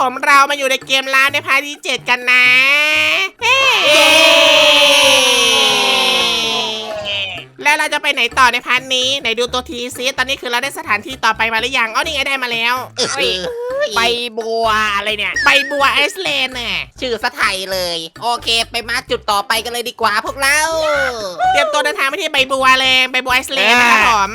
ผมเรามาอยู่ในเกมล้านในพาร์ทที่7กันนะเฮ้แล้วเราจะไปไหนต่อในพาร์ทนี้ไหนดูตัวทีซิตอนนี้คือเราได้สถานที่ต่อไปมาหรือยังอ๋อนี่ไงได้มาแล้วเฮ้ยใบบัวอะไรเนี่ยใบบัวไอซ์แลนด์น่ะชื่อสะไทยเลย โอเค ไปมาร์กจุดต่อไปกันเลยดีกว่าพวกเรา เตรียมตัวเดินทางไปที่ใบบัวเลยใบบัวไอซ์แลนด์นะครับผม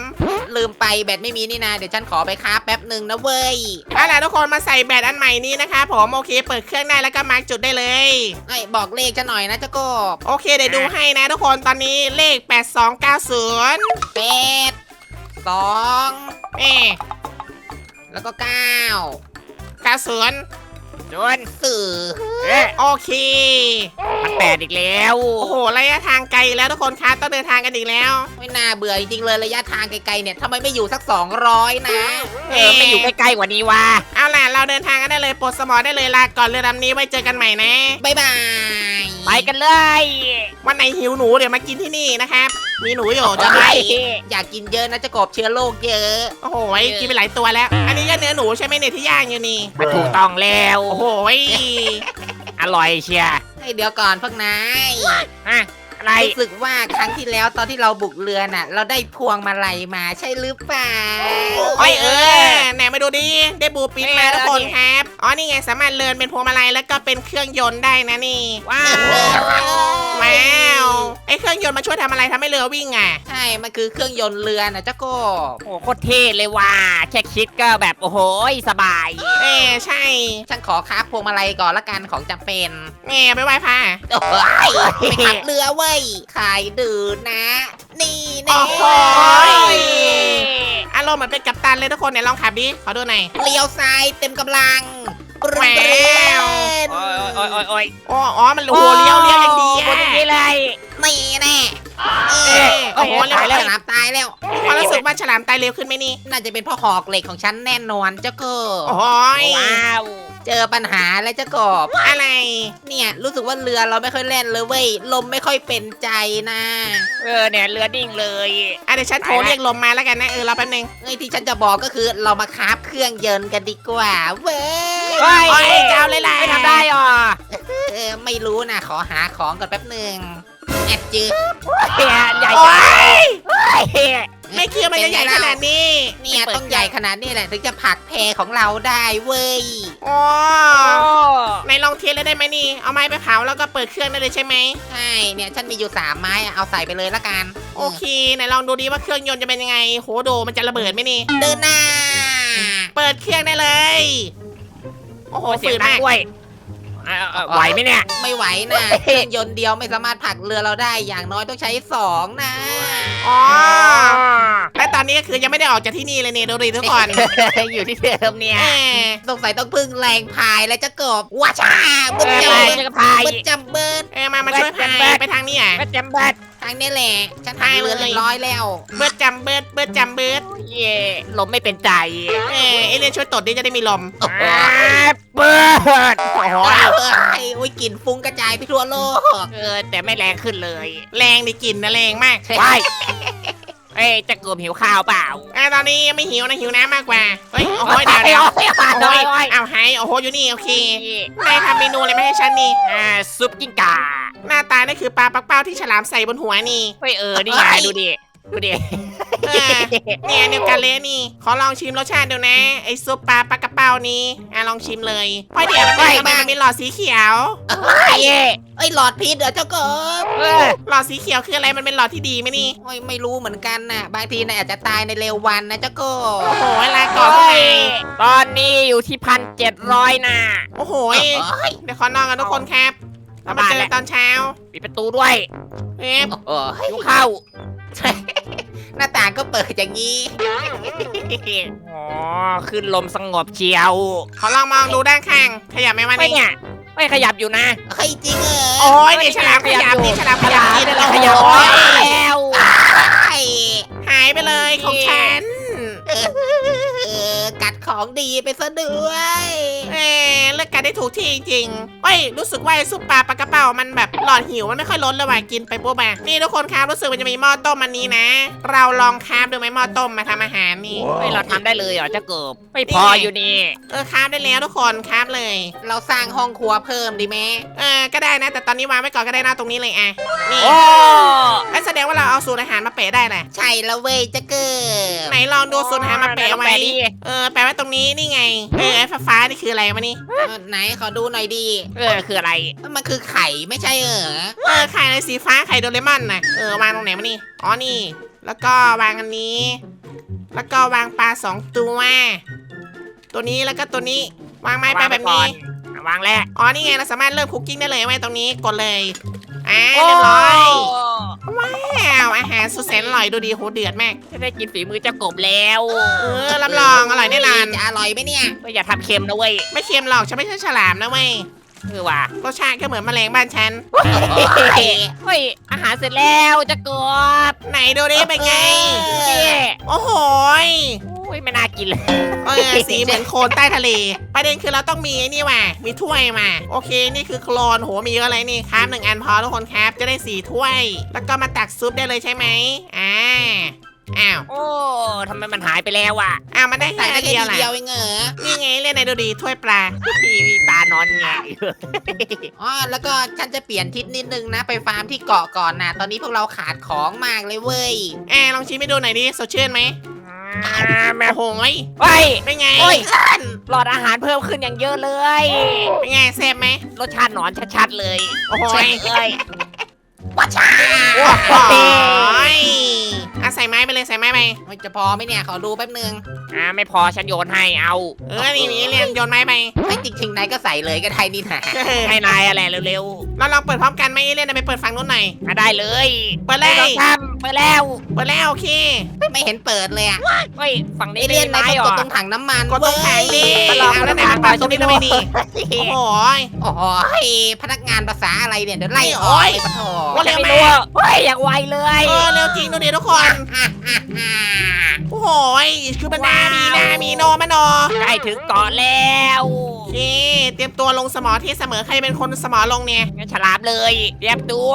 ลืมไปแบตไม่มีนี่นาเดี๋ยวฉันขอไปค้าแป๊บหนึ่งนะเว้ยเอาล่ะทุกคนมาใส่แบตอันใหม่นี้นะคะผมโอเค เปิดเครื่องได้แล้วก็มาร์กจุดได้เลยไอ้ยบอกเลขฉันหน่อยนะเจ้ากบโอเคเดี๋ยวดูให้นะ ทุกคนตอนนี้เลข 8290แปดสองเอ๊ะแล้วก็ เก้า90จวนสื่อเอ๊ะโอเค มันแปดอีกแล้ว โอ้โห ระยะทางไกลแล้วทุกคนคะต้องเดินทางกันอีกแล้ว ไม่น่าเบื่อจริงๆเลยระยะทางไกลๆเนี่ยทำไมไม่อยู่สัก 200 นะ เออไม่อยู่ใกล้ๆกว่านี้วะเอาล่ะ เราเดินทางกันได้เลยปลดสมอได้เลยลาก่อนเรือลำนี้ไว้เจอกันใหม่นะ บ๊ายบาย ไปกันเลยวันไหนหิวหนูเดี๋ยวมากินที่นี่นะครับ มีหนูอยู่จะไปไปอยากกินเยอะนะเจะกบเชื้อโรคเยอะ โอ้โหกินไปหลายตัวแล้ว อันนี้ก็เนื้อหนูใช่ไหมเนี่ยที่ย่างอยู่นี่ถูกต้องแล้วโอ้โหอร่อยเชียร์ให้เดี๋ยวก่อนพวกนาย อะอะไรรู้สึกว่าครั้งที่แล้วตอนที่เราบุกเรือน่ะ เราได้พวงมาลัยมาใช่หรือเปล่าโอ้ยเออไหนมาดูดิได้บูปินมาทุกคนครับอ๋อนี่ไงสามารถเลินเป็นพวงมาลัยแล้วก็เป็นเครื่องยนต์ได้นะนี่ว้าวว้าวไอ้เครื่องยนต์มาช่วยทำอะไรทำให้เรือวิ่งอะใช่มันคือเครื่องยนต์เรือน่ะเจ้าโกบโอ้โคตรเท่เลยว่ะแค่คิดก็แบบโอ้โหสบาย เออใช่ฉันขอค้าพวงมาลัยก่อนละกันของจำเป็นแง่ไปไหว้พระโอ้ยไปขับเรือเว้ยขายดื่มนะ นี่แน่โอ้โหอารมณ์เหมือนเป็นกัปตันเลยทุกคนไหนลองขับดิ ขอดูหน่อย เลี้ยวซ้ายเต็มกำลังแหววโอ้ยโอ้ยโอ้ยโอ้ยอ๋ออ๋อ มันโอ้โหเลี้ยวเลี้ยวอย่างดีโคอะตรดีเลย นี่แน่เออโอ้โหเลี้ยวตายแล้แล้ววฉลามตายแล้ว ความรู้สึกว่าฉลามตายเร็วขึ้นไหมนี่ น่าจะเป็นเพ่อหอกเหล็กของฉันแน่นอนเจ้าโกบโอ้ยว้าว เจอปัญหาแล้วเจ้ากบอะไร เนี่ยรู้สึกว่าเรือเราไม่ค่อยแล่นเลยเว้ยลมไม่ค่อยเป็นใจนะเออเนี่ยเรือดิ่งเลยอะเดี๋ยวฉันโทรเรียกลมมาแล้วกันนะเออรอแป๊บนึงเอ้ยที่ฉันจะบอกก็คือเรามาคราฟเครื่องยนต์กันดีกว่าเว้ยเฮ้ยโอ้ยเจ้าเลยล่ะไม่ทำได้อะเออไม่รู้นะขอหาของก่อนแป๊บหนึ่งแอดจืดเฮียใหญ่โอ้จังยเฮ้ย ไม่คิดว่ามันจะใหญ่ขนาดนี้เนี่ยต้องใหญ่ขนาดนี้แหละถึงจะผลักแพของเราได้เว้ยอ๋อโอ้ในลองเทสเลยได้ไหมนี่ เอาไม้ไปเผาแล้วก็เปิดเครื่องได้เลยใช่ไหม ใช่เนี่ยฉันมีอยู่สามไม้อะเอาใส่ไปเลยละกันโอเคไหนลองดูดิว่าเครื่องยนต์จะเป็นยังไง โหโดมันจะระเบิดไหมนี่ เดินหน้าเปิดเครื่องได้เลย โอ้โหโอ้เสียฝืงนดังมากด้วยเอาเอาเอาไหวไหมเนี่ย ไม่ไหวนะเครื่องยนต์เดียวไม่สามารถผลักเรือเราได้อย่างน้อยต้องใช้สองนะ อ๋อและตอนนี้ก็ คือยังไม่ได้ออกจากที่นี่เลยเนี่ยดูดิทุกคน อยู่ที่เดิมเนี่ย แหมสงสัยต้องพึ่งแรงพายแล้วจะกบว้าชาบึ้เอมอจัมไปเบิจะดกระพายบึ้มจัมเบิดเออมามาช่วยพายไปทางนี้อะ ก็จำบัดทางนี้แหละฉันทายเรือเรียบร้อยแล้ว เบิร์ดจำเบิร์ดเบิร์ดจำเบิร์ดเย่ลมไม่เป็นใจเออเอเลียนช่วยตดดิจะได้มีลม โอ้โหอ่าเปิดโอ้โหโอ้ยโอ้ยกลิ่นฟุ้งกระจายไปทั่วโลก เออแต่ไม่แรงขึ้นเลย แรงดิกลิ่นนะแรงมากว้าย เอ้ยจะกลุ่มหิวข้าวเปล่าอะตอนนี้ยังไม่หิวนะหิวน้ำมากกว่า เฮ้ย โอ้โหเดี๋ยวเดี๋ยวโอ้ยโอ้โอ้ยยโอ้ยเอาหายโอ้โหอยู่นี่โอเคนายทำเมนูอะไรมาให้ฉันนี่ อ่าซุปกิ้งก่าหน้าตานี่คือปลาปักเป้าที่ฉลามใส่บนหัวนี่ เฮ้ยเออนี่ไงดูดิ ดูดิเออเนี่ยนิวกาเลนี่ ขอลองชิมรสชาติดูนะ ไอซุปปลาปักกระเป้านี้อะลองชิมเลยเพราะเดี๋ยวมันทำไมมันมีหลอดสีเขียวเย่เอ้ยหลอดพิษเหรอเจ้ากบเออหลอดสีเขียวคืออะไรมันเป็นหลอดที่ดีไหมนี่ โอ้ยไม่รู้เหมือนกันน่ะ บางทีนายอาจจะตายในเร็ววันนะเจ้ากบโอ้โหลาก่อนไงตอนนี้อยู่ที่พันเจ็ดร้อยนะ โอ้โหโอ้ยเดี๋ยวขอนอนกันทุกคนครับเรามาเจอตอนเช้า ปิดประตูด้วยเอ๊ะโอ้ยหิวข้า วหน้าต่างก็เปิดอย่างนี้ อ๋อขึ้นลมสงบเชียวขอลองมองดูด้านข้าง ขยับไหมวะไม่นี่เนี่ยไม่ขยับอยู่นะเฮ้ยจริงเหรอโอ้ยนี่ฉลามขยับนี่ฉลามขยับนี่ได้ได้แล้แล้ววขโอ้ยับยแล้ว ไอ้หายไปเลยของฉันเออ กัดของดีไปซะด้วยเออเลือกการได้ถูกที่จริงๆเฮ้ย รู้สึกว่าไอ้ซุปปลาปลากระเป๋ามันแบบหลอดหิวมันไม่ค่อยลดเลยว่ะกินไปปุ๊บอะนี่ทุกคนครับรู้สึกมันจะมีหม้อต้มอันนี้นะ เราลองคราฟดูไหมหม้อต้มมาทำอาหารนี่เฮ้ยเราทำได้เลยเหรอเจ้าเกิบไม่พออยู่นี่ เออคราฟได้แล้วทุกคนคราฟเลย เราสร้างห้องครัวเพิ่มดีไหมเออก็ได้นะ แต่ตอนนี้วางไว้ก่อนก็ได้นะตรงนี้เลยอะนี่ โอ้ สดงว่าเราเอาสูตรอาหารมาเปะได้แหละใช่แล้วเว้ยจะเกิดไหนลองดูสูตรอาหารมาเปะไว้แปะดิเออแปะไว้ตรงนี้นี่ไงเออไอ้ฟ้าๆนี่คืออะไรวะนี่เออไหนขอดูหน่อยดีเออคืออะไรมันคือไข่ไม่ใช่เออเออไข่ในสีฟ้าไข่โดเรมอนน่ะเออวางตรงไหนมานี่อ๋อนี่ แล้วก็วางอันนี้ แล้วก็วางปลาสองตัวตัวนี้แล้วก็ตัวนี้วางไม้ไปแบบนี้วางแล้วอ๋อนี่ไงเราสามารถเริ่มคุกกิ้งได้เลยไว้ตรงนี้กดเลยอ่าเรียบร้อย ว้าวอาหารสุดแสนอร่อยดูดีโหเดือดมากจะได้กินฝีมือเจ้ากบแล้วเออรับรองอร่อยแน่นอนจะอร่อยไหมเนี่ย ก็อย่าทำเค็มนะเว้ยไม่เค็มหรอกฉันไม่ใช่ฉลามนะเว้ยคือว่ะรสชาติก็เหมือนแมลงบ้านฉันเฮ้ยอาหารเสร็จแล้วเจ้ากบไหนดูดิเป็นไงเจ๊โอ้โห ยโอ้ยไม่น่ากินเลย เออสีเหมือนโคลนใต้ทะเล ประเด็นคือเราต้องมีไอ้นี่ว่ะมีถ้วยมา โอเค นี่คือโคลนโห มีเยอะเลยนี่ครับหนึ่งอันพอทุกคนครับ จะได้สี่ถ้วย แล้วก็มาตักซุปได้เลยใช่ไหมอ่า อ้าว โอ้ทำไมมันหายไปแล้วอะอ้าวมันได้ใส่แค่ได้อันแค่เดียวแหละทีเดียวเองเหรอนี่ไงเล่นในดูดีถ้วยปลา พี่ตานอนไงอ๋อแล้วก็ฉันจะเปลี่ยนทิศนิดนึงนะ ไปฟาร์มที่เกาะก่อนนะ ตอนนี้พวกเราขาดของมากเลยเว้ยแอร์ลองชิมให้ดูหน่อยดิสดชื่นไหม แม่โอ้โหยเฮ้ย เป็นไงโอ้ย หลอดอาหารเพิ่มขึ้นอย่างเยอะเลย เป็นไงแซ่บไหมรสชาติหนอนชัดๆเลย โอ้โหยเอ้ยว้าชาโอ้โหยอะใส่ไม้ไปเลยใส่ไม้ไปมันจะพอไหมเนี่ย ขอดูแป๊บนึงอ่าไม่พอฉันโยนให้เอาเออนี่นี่เรียนโยนไม้ไปไม่จริงๆนายก็ใส่เลยก็ได้นี่นะให้นายอะไรเร็วเราลองเปิดพร้อมกันไหมเรียนไปเปิดฝั่งนู้นหน่อยๆมาได้เลย เปิดเลยไม่ต้องทำ ไปแล้วเปิดแล้วโอเคไม่เห็นเปิดเลยอะเฮ้ยฝั่งไอนี้เรียนไม่นายได้ต้องเหรอกดตรงถังน้ำมันกดตรงแผงดิ เว้ยเอาแล้วไหนมาเปิดตรงนี้ทำไมดี โอ้โหย โอ้โหพนักงานภาษาอะไรเนี่ยเดี๋ยวไล่อโอ้อกยไปปะโถว่าเร็วไม่มากรู้อะเฮ้ยอย่างไวเลย เออเร็วจริงดูดิทุกคนฮ่าฮ่าฮ่าโอ้โหยคือมันนามีนามีโนมาโน ใกล้ถึงเกาะแล้วโอ เค เตรียมตัวลงสมอที่เสมอใครเป็นคนสมอลงเนี่ย งั้นฉลามเลยเตรียมตัว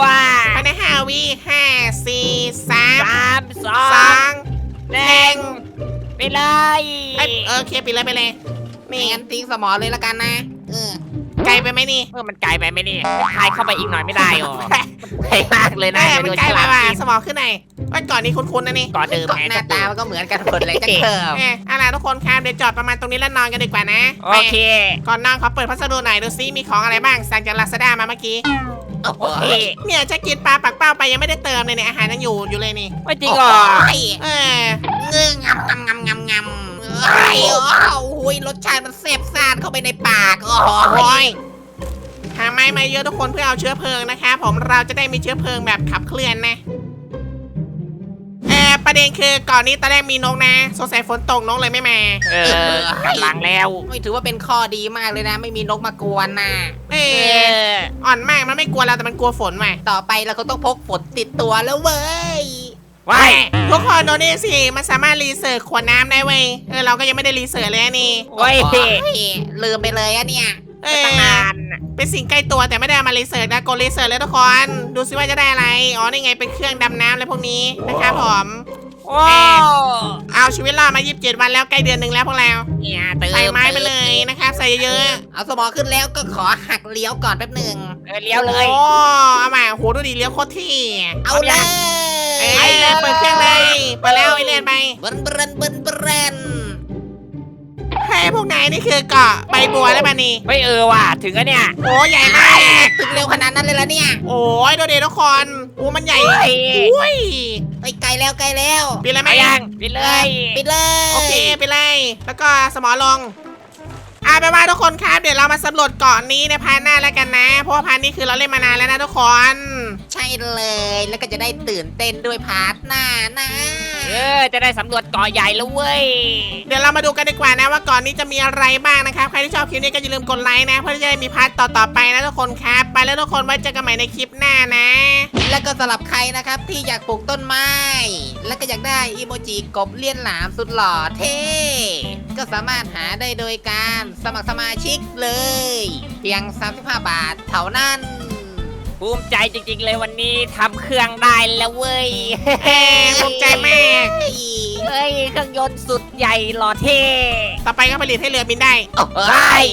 ภายในห้าวิห้าสี่สามสามสอสองงหนึ่งไปเลยเอ้ยเออโอเคปิดเลยไปเลยไม่นี่งั้นทิ้งสมอเลยละกันนะเออไกลไปไหมนี่เออมันไกลไปไหมนี่ทายเข้าไปอีกหน่อยไม่ได้หรอไกลมากเลยแม่นะมันโดนใกล้ฉไปลามว่ะกินสมองขึ้นไหน ว่าก่อนนี้คุ้นๆนะนี่ก่อนเดิมก็แหมหน้าตามันก็เหมือนกันหมดเลยจะเคิร์ฟเออเอาล่ะทุกคนครับเดี๋ยวจอดประมาณตรงนี้แล้วนอนกันดีกว่านะโอเค ไปก่อนนอนขอเปิดพัสดุหน่อยดูซิมีของอะไรบ้างสั่งจากลาซาด้ามาเมื่อกี้โอ้โหโอเคเนี่ยจะกินปลาปักเป้าไปยังไม่ได้เติมเลยเนี่ยอาหารยังอยู่อยู่เลยนี่ไม่จริงเหรอเออเงื้องำงำงำงำเอ้ยโอ้โหรสชาติมันแซ่บซ่านเข้าไปในปากโอ้โอ้ยยหาไม้มาเยอะทุกคนเพื่อเอาเชื้อเพลิงนะคะผมเราจะได้มีเชื้อเพลิงแบบขับเคลื่อนนะเออ ประเด็นคือก่อนนี้ตอนแรกมีนกนะสงสัยฝนตกนกเลยไม่มาเออกำลังแล้วไม่ถือว่าเป็นข้อดีมากเลยนะ ไม่มีนกมากวนนะเอเออออ่อนมากมันไม่กลัวเราแต่มันกลัวฝนว่ะต่อไปเราก็ต้องพกฝนติดตัวแล้วเว้ยว้ายทุกคนโดนี่สิมันสามารถรีเสิร์ชขวดน้ำได้เว้ยเออเราก็ยังไม่ได้รีเสิร์ชเลยอะนี่โอ้ยโอ้ยลืมไปเลยอะเนี่ยเอตั้งอนานเป็นสิ่งใกล้ตัวแต่ไม่ได้เอามารีเสิร์ชนะกดรีเสิร์ชเลยทุกคนดูซิว่าจะได้อะไรอ๋อนี่ไงเป็นเครื่องดำน้ำอะไรพวกนี้นะครับผม โอ้เอาชีวิตรอดมา 27 วันแล้วใกล้เดือนหนึ่งแล้วพวกเราเนี่ยเติมใส่ไม้ไปเลยนะครับใส่เยอะเอาสมอขึ้นแล้วก็ขอหักเลี้ยวก่อนแป๊บหนึ่งเออๆเลี้ยวเลย โอ้เอามาโหดูดีเลี้ยวโคตรที่เอาเลยเอ้ยเปิดเครื่องเลยไปแล้วไอเลียนไปเบิ้นเบิ้นเบิ้นเบิ้นเฮ้ย พวกนายนี่คือเกาะใบบัวแล้วปะนี่ไม่เออว่ะถึงแล้วเนี่ย โอ้ใหญ่มากถึงเร็วขนาดนั้นเลยละเนี่ยโอ้ยดูดิทุกคนโอ้มันใหญ่เฮ้ย อุ้ยไปไกลแล้วไกลแล้วปิดเลยไหมไปยังไปเลย ปิดเลยโอเคไปเลย แล้วก็สมอลงอ่าไปนว่าทุกคนครับเดี๋ยวเรามาสำรวจเกาะนี้ในพาร์ทหน้าแล้วกันนะ เพราะว่าพาร์ทนี้คือเราเล่นมานานแล้วนะทุกคน ใช่เลยแล้วก็จะได้ตื่นเต้นด้วยพาร์ทหน้านะ เออ จะได้สำรวจเกาะใหญ่แล้วเว้ย เดี๋ยวเรามาดูกันดีกว่านะว่าเก่อนนี้จะมีอะไรบ้างนะครับ ใครที่ชอบคลิปนี้ก็อย่าลืมกดไลค์นะ เพื่อที่จะได้มีพาร์ทต่อๆไปนะทุกคนครับ ไปแล้วทุกคนไว้เจอกันใหม่ในคลิปหน้านะ แล้วก็สำหรับใครนะครับที่อยากปลูกต้นไม้ แล้วก็อยากได้อีโมจิกบเลี้ยนหลามสุดหล่อเท่ ก็ก็สามารถหาได้โดยการสมัครสมาชิกเลย เพียง 35 บาทเท่านั้น ภูมิใจจริงๆเลยวันนี้ทำเครื่องได้แล้วเว้ยเอ้ภูมิใจมากเฮ้ยเฮ้ยเครื่องยนต์สุดใหญ่หล่อเท่ต่อไปก็ผลิตให้เรือบินได้ โอ้ย